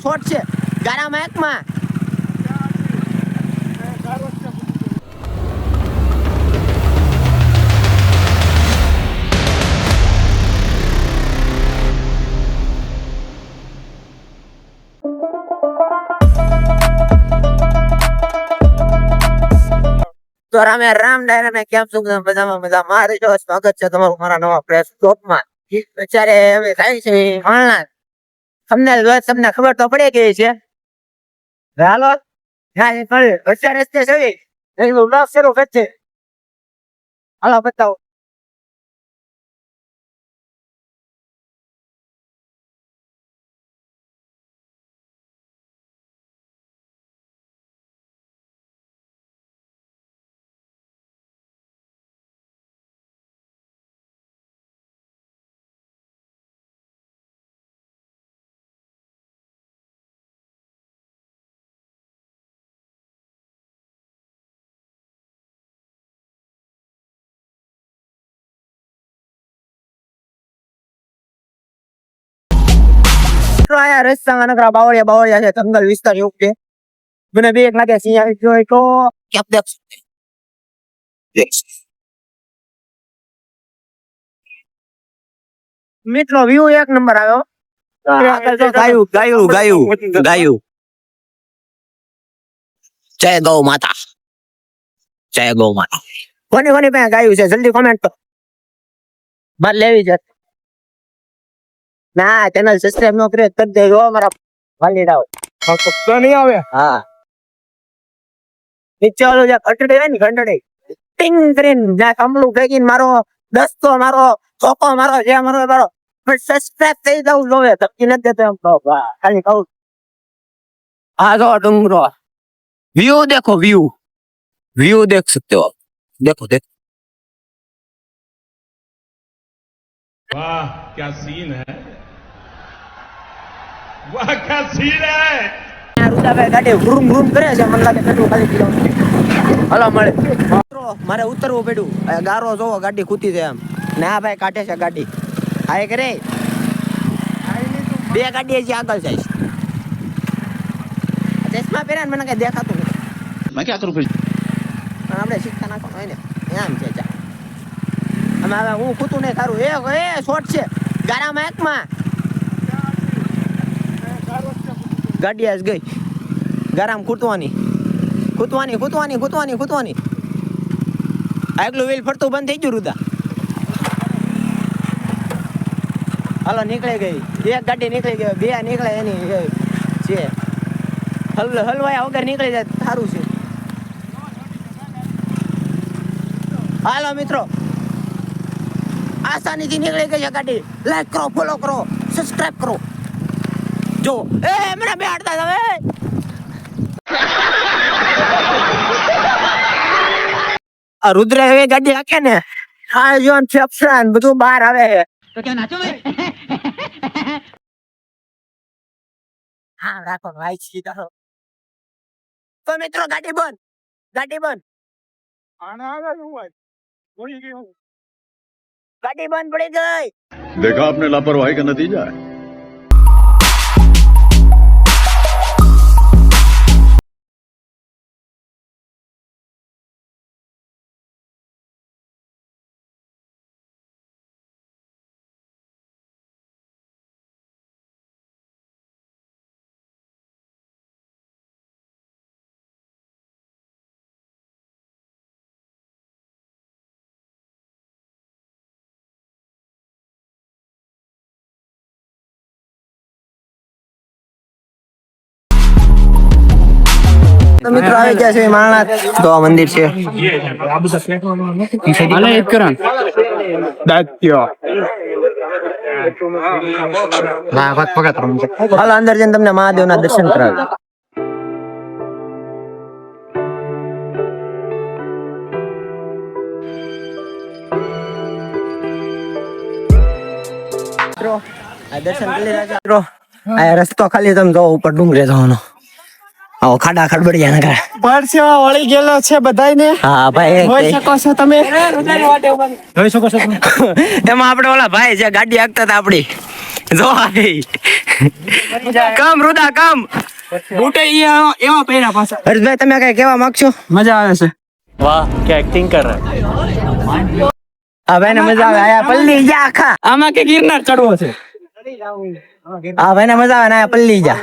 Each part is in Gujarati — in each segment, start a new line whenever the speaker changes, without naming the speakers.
છોટ છે. ગારા મહેકમાં તો રામે રામ ડાયરા ને કેમ છું બધા? મજા મારે સ્વાગત છે તમારું મારા નવા પ્રેસ ટોપમાં અત્યારે હવે થાય છે હળના તમને તમને ખબર તો પડે કે છે હાલો અત્યારે હાલો બતાવો મિત્રો અહીંયા રસ્તામાં નકરા બાવળિયા બાવળિયા છે જંગલ વિસ્તાર એવું છે. મને બે એક લાગે સિંહ આવી ગયો હોય તો ક્યાંક દેખ મિત્રો વ્યૂ એક નંબર આવ્યો. ગાયું ગાયું ગાયું ગાયું. જય ગૌ માતા. જય ગૌ માતા. કોની કોની પાસે ગાયું છે? જલ્દી કોમેન્ટ બાર લેવી છે. ના ચેનલ સબસ્ક્રાઇબ નો કરે કરી દેજો અમારા વાલીડાઓ
તો નહીં આવે
હા નીચે ઓલું જે ઘંટડી હોય ને ઘંટડી ટિંગ કરીને જ્યાં કમલું ફેંકીને મારો દસ્તો મારો ચોકો મારો જે મારો એ મારો પણ સબસ્ક્રાઇબ થઈ જવું જોવે ધમકી નથી દેતો એમ તો વાહ, ખાલી કહું આ જો ડુંગરો વ્યૂ દેખો વ્યૂ વ્યૂ દેખ सकते हो आप देखो देखो
वाह क्या सीन है
મારે ઉતરવું પડ્યું. ગારો જોવો ગાડી ખૂતી છે એમ. ના ભાઈ કાઢે છે ગાડી. હા એક રે. બે ગાડી હજી આગળ જાય ચશ્મા પહેર્યા ને મને કઈ દેખાતું નથી. આપણે શીખતા નાખો હોય ને એમ છે ચા. હવે હું ખૂતું નહીં તારું એ શોર્ટ છે. ગારામાં એક માં ગાડી આજ ગઈ. ગરમ કૂતવાની કૂતવાની કૂતવાની ખૂટવાની ખૂટવાની આગલું વ્હીલ ફરતું બંધ થઈ ગયું રુદા. હાલો, નીકળી ગઈ. એક ગાડી નીકળી ગઈ, બે નીકળે, એની છે. હલ, હલવાયા વગર નીકળી જાય, સારું છે. હાલો, મિત્રો. આસાનીથી નીકળી ગઈ છે ગાડી. લાઈક કરો ફોલો કરો સબસ્ક્રાઈબ કરો. જો એ મને બેહાડતા તમે આ રુદ્ર હવે ગાડી હાકે ને આ જોન ફેફસા ને બધું બહાર આવે છે
तो क्या नाचो मैं
હા રાખો ભાઈ છી કરો તો મિત્રો ગાડી બંધ ગાડી બંધ
આને આવે શું હોય પડી ગયું
ગાડી બંધ પડી ગઈ
देखा आपने लापरवाही का नतीजा है
તો મિત્રો આવી ગયા છે માણા તો આ મંદિર છે.
આલે એક કરણ. દાત્યો.
હાલો અંદર જઈને તમને મહાદેવના દર્શન કરાવે મિત્રો આ દર્શન કરી લીધા છે. મિત્રો આ રસ્તો ખાલી તમે જો ઉપર ડુંગરે જવાનો. આવો ખાડા ખડબડિયા ના કરે
પરસેવા વળી ગયેલો છે બધાયને.
હા ભાઈ
જોઈ શકો છો તમે. જોઈ શકો છો તમે.
એમાં આપણે ઓલા ભાઈ જે ગાડી હાંકતા હતા આપણી. જો ભાઈ કામ રુદા કામ.
બુટે એવા પહેરા પહેર્યા પાછા.
હર્ષભાઈ તમે કઈ કેવા માંગશો?
મજા આવે છે.
વાહ આ ભાઈ ને મજા આવે. આયા પલ્લી જા આખા
આમાં કે ગિરનાર ચડવો છે?
આ ભાઈ ને મજા આવે ને પલ્લી જા.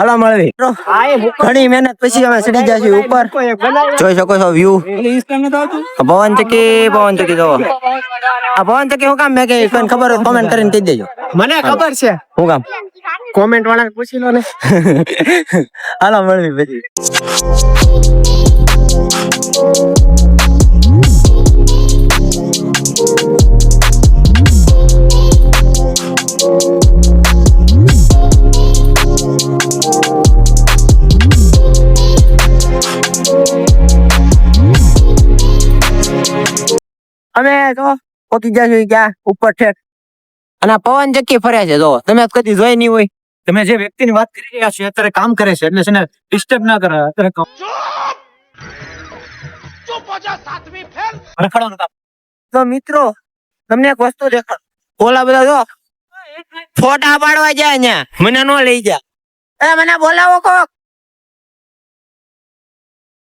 હલો મળવી. ઘણી મહેનત પછી અમે ચડી છીએ ઉપર. જોઈ શકો છો વ્યૂ પવન ચકી પવન ચકી જોવો. આ પવન ચકી હું કામ મેં કે ખબર હોય કોમેન્ટ કરીને કહી દેજો.
મને ખબર છે.
હું કામ?
કોમેન્ટ વાળા પૂછી લો ને.
હલો મળવી પછી. અમે તો ગયા છીએ ક્યાં ઉપર છે. અને આ પવન ચક્કી ફરે છે જો તમે કદી જોઈ નહીં હોય.
તમે જે વ્યક્તિની વાત કરી રહ્યા છો અત્યારે કામ કરે છે એટલે છે ને ડિસ્ટર્બ ના કરે અત્યારે કામ. રખડવાનું કામ.
તો મિત્રો તમને એક વસ્તુ દેખાડ ઓલા બધા જો ફોટા પાડવા જાય અહીંયા મને નો લઈ જા. એ મને બોલાવો કોક.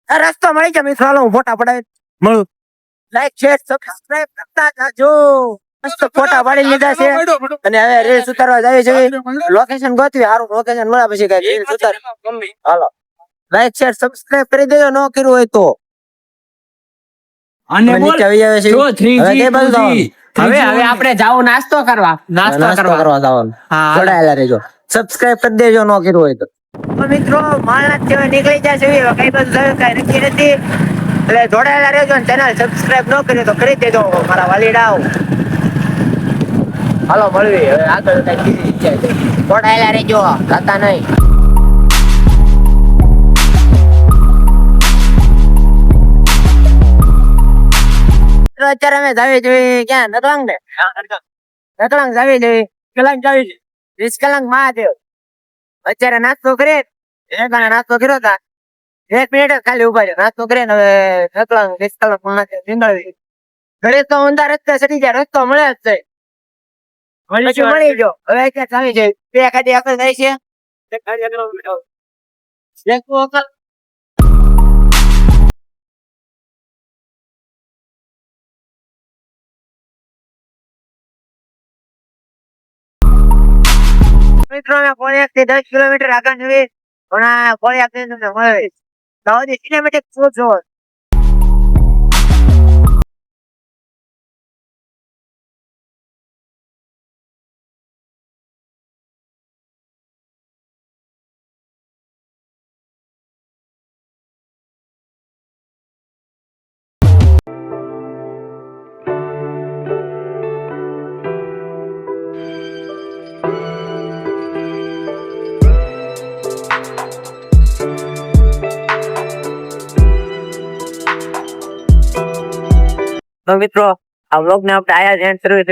રસ્તો મળી જાય મિત્રો હાલો હું ફોટા પડાવી મળું. લાઈક શેર સબસ્ક્રાઇબ કરતા જાજો. મસ્ત ફોટા પાડી લીધા છે. અને હવે રીલ્સ ઉતારવા જાય છે લોકેશન ગોતવી સારું લોકેશન મળ્યા પછી કઈ રીલ્સ ઉતાર. હાલો. લાઈક શેર સબસ્ક્રાઇબ કરી દેજો ન કર્યું હોય તો.
અને બોલ.
નીચે આવી આવે છે.
જો 3G,
હવે કઈ બાજુ
હવે હવે આપણે જાવ નાસ્તો કરવા. નાસ્તો કરવા.
કરવા જવાનું.
હા
જોડાયેલા રહેજો. સબસ્ક્રાઇબ કરી દેજો ન કર્યું હોય તો. મિત્રો માણસ જેવા નીકળી જશે છે. કઈ બાજુ કઈ નક્કી નથી. એટલે જોડાયેલા રહેજો ને ચેનલ સબસ્ક્રાઇબ ન કરી તો કરી દેજો. મારા વાલીડાઓ. હાલો મળવી હવે આગળ કઈ બીજી ઈચ્છા છે જોડાયેલા રહેજો. ખાતા નહીં. અત્યારે અમે જાવી જોઈએ ક્યાં? નતવાંગ ને? નતવાંગ જાવી જોઈએ. કલાક જાવી જોઈએ. વીસ કલાક મહાદેવ. અત્યારે નાસ્તો કરીએ. એ નાસ્તો કર્યો તા. એક મિનિટ ખાલી ઊભા રહ્યો. નાસ્તો કરે હવે નકલાંગ વીસ કલાક નીંદળવી ઘરે તો ઊંધા રસ્તા સટી જાય રસ્તો મળે જ છે. પછી મળી ગયો. હવે ક્યાં જાવી બે આગળ થાય છે. મિત્રો દસ કિલોમીટર આગળ જઈએ. પણ આ થી તમને મળે 然后你今天没在直播。તો મિત્રો, આ વ્લોગ ને આપણે આયા જ એન્ડ કરવી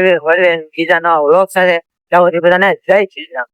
બીજા નવા વ્લોગ સાથે. ત્યાં બધાને જય શ્રી રામ.